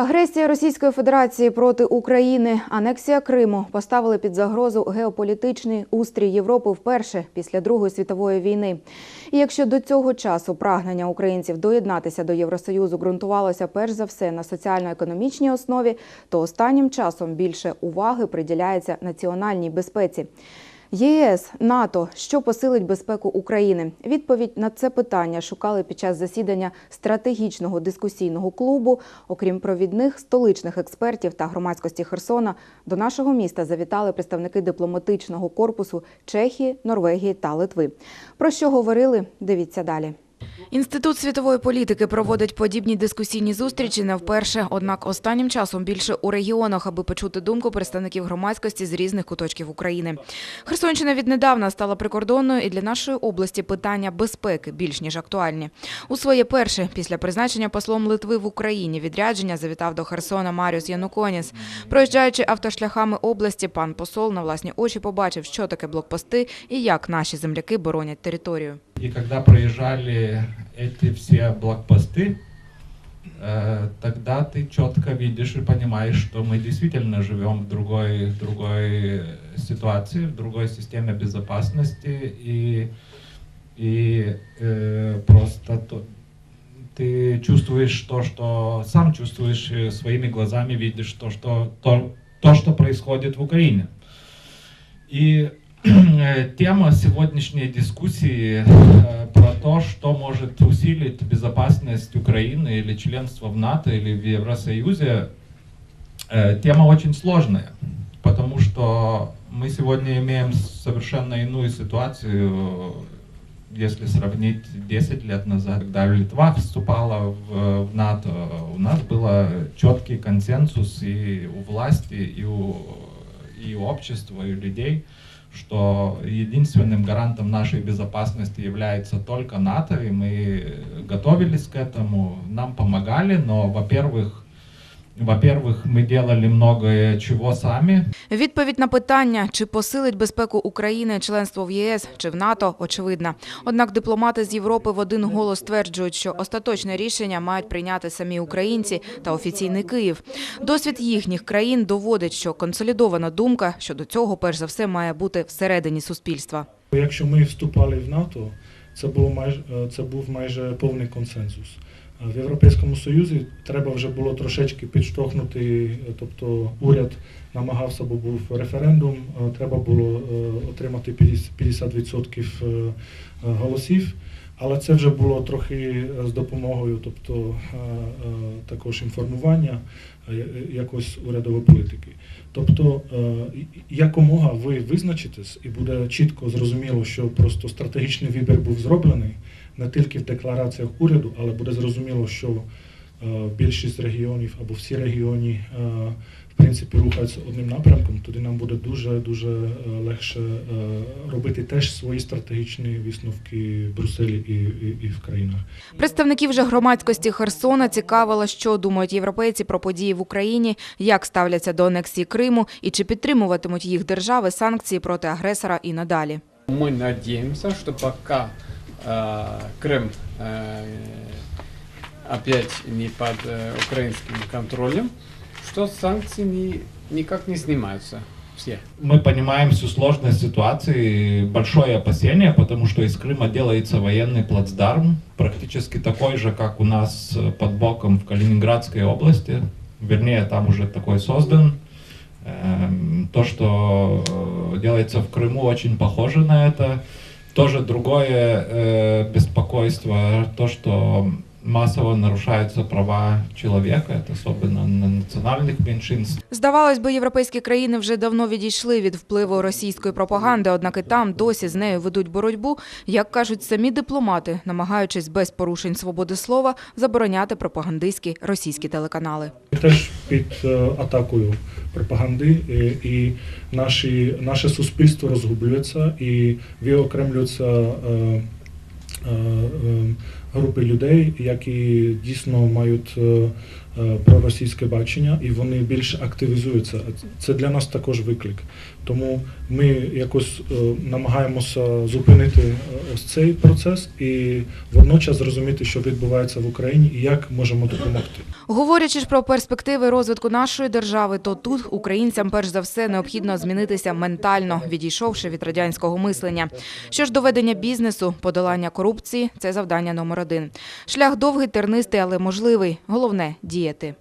Агресія Російської Федерації проти України, анексія Криму поставили під загрозу геополітичний устрій Європи вперше після Другої світової війни. І якщо до цього часу прагнення українців доєднатися до Євросоюзу ґрунтувалося перш за все на соціально-економічній основі, то останнім часом більше уваги приділяється національній безпеці. ЄС, НАТО, що посилить безпеку України? Відповідь на це питання шукали під час засідання стратегічного дискусійного клубу. Окрім провідних столичних експертів та громадськості Херсона, до нашого міста завітали представники дипломатичного корпусу Чехії, Норвегії та Литви. Про що говорили? Дивіться далі. Інститут світової політики проводить подібні дискусійні зустрічі не вперше. Однак останнім часом більше у регіонах, аби почути думку представників громадськості з різних куточків України. Херсонщина віднедавна стала прикордонною, і для нашої області питання безпеки більш ніж актуальні. У своє перше після призначення послом Литви в Україні відрядження завітав до Херсона Маріус Януконіс. Проїжджаючи автошляхами області, пан посол на власні очі побачив, що таке блокпости і як наші земляки боронять територію. И когда проезжали эти все блокпосты, э, тогда ты четко видишь и понимаешь, что мы действительно живем в другой, в другой ситуации, в другой системе безопасности, и, и э, просто то- ты чувствуешь то, что сам чувствуешь э, своими глазами, видишь то, что, то, то, что происходит в Украине. И тема сегодняшней дискуссии э, про то, что может усилить безопасность Украины или членство в НАТО или в Евросоюзе, э, тема очень сложная, потому что мы сегодня имеем совершенно иную ситуацию, если сравнить 10 лет назад, когда Литва вступала в, в НАТО, у нас был четкий консенсус и у власти, и у, и у общества, и у людей, что единственным гарантом нашей безопасности является только НАТО, и мы готовились к этому, нам помогали, но, во-первых, во-первых, мы делали многое чего сами, Відповідь на питання, чи посилить безпеку України членство в ЄС чи в НАТО, очевидна. Однак дипломати з Європи в один голос стверджують, що остаточне рішення мають прийняти самі українці та офіційний Київ. Досвід їхніх країн доводить, що консолідована думка щодо цього, перш за все, має бути всередині суспільства. Якщо ми вступали в НАТО, це було майже це був майже повний консенсус. В Європейському Союзі треба вже було трошечки підштовхнути, тобто уряд намагався, бо був референдум, е, треба було е, отримати 50 50% е, е, голосів. Але це вже було трохи з допомогою, тобто е, е, також інформування е, якось урядової політики. Тобто е, якомога ви визначитесь, і буде чітко зрозуміло, що просто стратегічний вибір був зроблений не тільки в деклараціях уряду, але буде зрозуміло, що е, більшість регіонів або всі регіони е, принципі рухаються одним напрямком, тоді нам буде дуже дуже е, легше е, робити теж свої стратегічні висновки в Брюсселі і, і, і в країнах. Представників же громадськості Херсона цікавило, що думають європейці про події в Україні, як ставляться до анексії Криму і чи підтримуватимуть їх держави санкції проти агресора і надалі. Мы надеемся, что пока э, Крым э, опять не под э, украинским контролем, Что санкции не, никак не снимаются все. Мы понимаем всю сложность ситуации, большое опасение, потому что из Крыма делается военный плацдарм, практически такой же, как у нас э, под боком в Калининградской области. Вернее, там уже такой создан. Эм, То, что э, делается в Крыму, очень похоже на это. Тоже другое э, беспокойство, то, что массово нарушаются права человека, это особенно на национальных меньшинств. Здавалось би, європейські країни вже давно відійшли від впливу російської пропаганди, однак і там досі з нею ведуть боротьбу, як кажуть самі дипломати, намагаючись без порушень свободи слова забороняти пропагандистські російські телеканали. теж під е, атакою пропаганди, і, і наші, наше суспільство розгублюється і виокремлюється е, е, е, групи людей, які дійсно мають е, е, проросійське бачення, і вони більш активізуються. Це для нас також виклик. Тому ми якось е, намагаємося зупинити ось цей процес і водночас зрозуміти, що відбувається в Україні і як можемо допомогти. Говорячи ж про перспективи розвитку нашої держави, то тут українцям перш за все необхідно змінитися ментально, відійшовши від радянського мислення. Що ж до ведення бізнесу, подолання корупції це завдання номер один. Шлях довгий, тернистий, але можливий. Головне діяти.